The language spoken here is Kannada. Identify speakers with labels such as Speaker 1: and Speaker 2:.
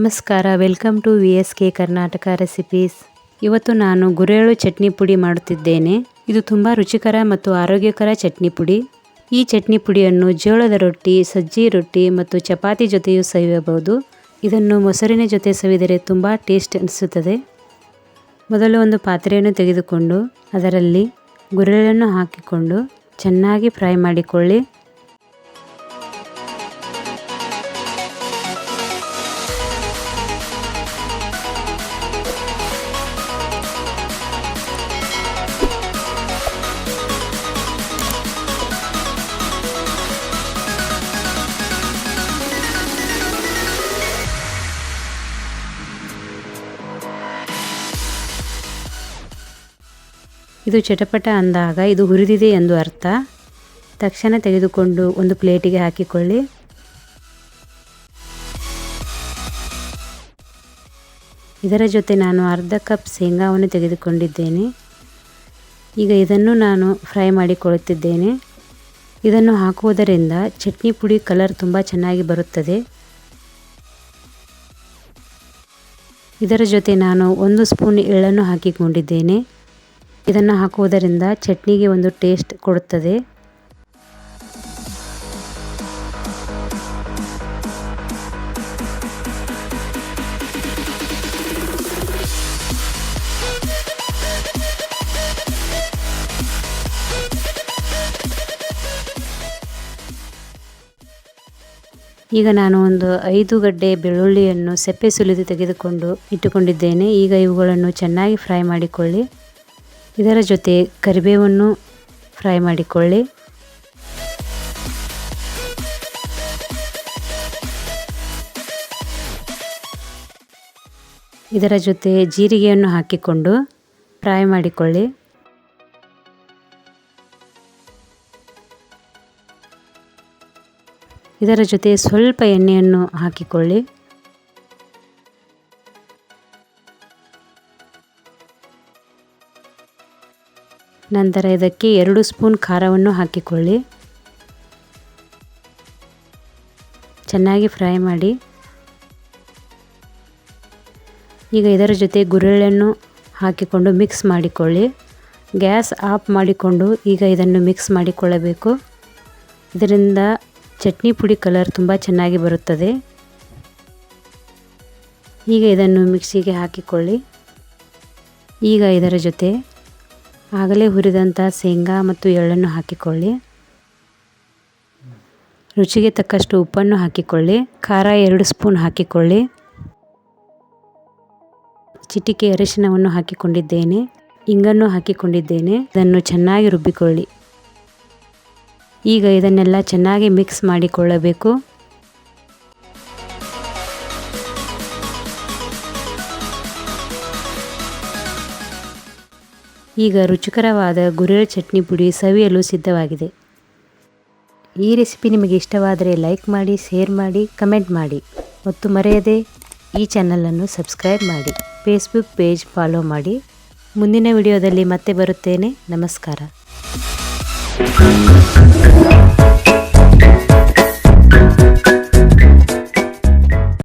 Speaker 1: ನಮಸ್ಕಾರ, welcome to V S K Karnataka recipes. ಇವತ್ತು ನಾನು ಗುರೆಳು ಚಟ್ನಿ ಪುಡಿ ಮಾಡುತ್ತಿದ್ದೇನೆ. ಇದು ತುಂಬ ರುಚಿಕರ ಮತ್ತು ಆರೋಗ್ಯಕರ ಚಟ್ನಿ ಪುಡಿ. ಈ ಚಟ್ನಿ ಪುಡಿಯನ್ನು ಜೋಳದ ರೊಟ್ಟಿ, ಸಜ್ಜಿ ರೊಟ್ಟಿ ಮತ್ತು ಚಪಾತಿ ಜೊತೆಯೂ ಸವಿಯಬಹುದು. ಇದನ್ನು ಮೊಸರಿನ ಜೊತೆ ಸವಿದರೆ ತುಂಬ ಟೇಸ್ಟ್ ಅನಿಸುತ್ತದೆ. ಮೊದಲು ಒಂದು ಪಾತ್ರೆಯನ್ನು ತೆಗೆದುಕೊಂಡು ಅದರಲ್ಲಿ ಗುರೆಳನ್ನು ಹಾಕಿಕೊಂಡು ಚೆನ್ನಾಗಿ ಫ್ರೈ ಮಾಡಿಕೊಳ್ಳಿ. ಇದು ಚಟಪಟ ಅಂದಾಗ ಇದು ಹುರಿದಿದೆ ಎಂದು ಅರ್ಥ. ತಕ್ಷಣ ತೆಗೆದುಕೊಂಡು ಒಂದು ಪ್ಲೇಟಿಗೆ ಹಾಕಿಕೊಳ್ಳಿ. ಇದರ ಜೊತೆ ನಾನು ಅರ್ಧ ಕಪ್ ಶೇಂಗಾವನ್ನು ತೆಗೆದುಕೊಂಡಿದ್ದೇನೆ. ಈಗ ಇದನ್ನು ನಾನು ಫ್ರೈ ಮಾಡಿಕೊಳ್ಳುತ್ತಿದ್ದೇನೆ. ಇದನ್ನು ಹಾಕುವುದರಿಂದ ಚಟ್ನಿ ಪುಡಿ ಕಲರ್ ತುಂಬ ಚೆನ್ನಾಗಿ ಬರುತ್ತದೆ. ಇದರ ಜೊತೆ ನಾನು ಒಂದು ಸ್ಪೂನ್ ಎಳ್ಳನ್ನು ಹಾಕಿಕೊಂಡಿದ್ದೇನೆ. ಇದನ್ನು ಹಾಕುವುದರಿಂದ ಚಟ್ನಿಗೆ ಒಂದು ಟೇಸ್ಟ್ ಕೊಡುತ್ತದೆ. ಈಗ ನಾನು ಒಂದು ಐದು ಗಡ್ಡೆ ಬೆಳ್ಳುಳ್ಳಿಯನ್ನು ಸೆಪ್ಪೆ ಸುಲಿದು ತೆಗೆದುಕೊಂಡು ಇಟ್ಟುಕೊಂಡಿದ್ದೇನೆ. ಈಗ ಇವುಗಳನ್ನು ಚೆನ್ನಾಗಿ ಫ್ರೈ ಮಾಡಿಕೊಳ್ಳಿ. ಇದರ ಜೊತೆ ಕರಿಬೇವನ್ನು ಫ್ರೈ ಮಾಡಿಕೊಳ್ಳಿ. ಇದರ ಜೊತೆ ಜೀರಿಗೆಯನ್ನು ಹಾಕಿಕೊಂಡು ಫ್ರೈ ಮಾಡಿಕೊಳ್ಳಿ. ಇದರ ಜೊತೆ ಸ್ವಲ್ಪ ಎಣ್ಣೆಯನ್ನು ಹಾಕಿಕೊಳ್ಳಿ. ನಂತರ ಇದಕ್ಕೆ ಎರಡು ಸ್ಪೂನ್ ಖಾರವನ್ನು ಹಾಕಿಕೊಳ್ಳಿ. ಚೆನ್ನಾಗಿ ಫ್ರೈ ಮಾಡಿ. ಈಗ ಇದರ ಜೊತೆ ಗುರೆಳ್ಳನ್ನು ಹಾಕಿಕೊಂಡು ಮಿಕ್ಸ್ ಮಾಡಿಕೊಳ್ಳಿ. ಗ್ಯಾಸ್ ಆಫ್ ಮಾಡಿಕೊಂಡು ಈಗ ಇದನ್ನು ಮಿಕ್ಸ್ ಮಾಡಿಕೊಳ್ಳಬೇಕು. ಇದರಿಂದ ಚಟ್ನಿ ಪುಡಿ ಕಲರ್ ತುಂಬ ಚೆನ್ನಾಗಿ ಬರುತ್ತದೆ. ಈಗ ಇದನ್ನು ಮಿಕ್ಸಿಗೆ ಹಾಕಿಕೊಳ್ಳಿ. ಈಗ ಇದರ ಜೊತೆ ಆಗಲೇ ಹುರಿದಂಥ ಶೇಂಗಾ ಮತ್ತು ಎಳ್ಳನ್ನು ಹಾಕಿಕೊಳ್ಳಿ. ರುಚಿಗೆ ತಕ್ಕಷ್ಟು ಉಪ್ಪನ್ನು ಹಾಕಿಕೊಳ್ಳಿ. ಖಾರ ಎರಡು ಸ್ಪೂನ್ ಹಾಕಿಕೊಳ್ಳಿ. ಚಿಟಿಕೆ ಅರಿಶಿನವನ್ನು ಹಾಕಿಕೊಂಡಿದ್ದೇನೆ. ಇಂಗನ್ನು ಹಾಕಿಕೊಂಡಿದ್ದೇನೆ. ಇದನ್ನು ಚೆನ್ನಾಗಿ ರುಬ್ಬಿಕೊಳ್ಳಿ. ಈಗ ಇದನ್ನೆಲ್ಲ ಚೆನ್ನಾಗಿ ಮಿಕ್ಸ್ ಮಾಡಿಕೊಳ್ಳಬೇಕು. ಈಗ ರುಚಿಕರವಾದ ಗುರೆಳ್ ಚಟ್ನಿ ಪುಡಿ ಸವಿಯಲು ಸಿದ್ಧವಾಗಿದೆ. ಈ ರೆಸಿಪಿ ನಿಮಗೆ ಇಷ್ಟವಾದರೆ ಲೈಕ್ ಮಾಡಿ, ಶೇರ್ ಮಾಡಿ, ಕಮೆಂಟ್ ಮಾಡಿ. ಮತ್ತು ಮರೆಯದೆ ಈ ಚಾನಲನ್ನು ಸಬ್ಸ್ಕ್ರೈಬ್ ಮಾಡಿ. ಫೇಸ್ಬುಕ್ ಪೇಜ್ ಫಾಲೋ ಮಾಡಿ. ಮುಂದಿನ ವಿಡಿಯೋದಲ್ಲಿ ಮತ್ತೆ ಬರುತ್ತೇನೆ. ನಮಸ್ಕಾರ.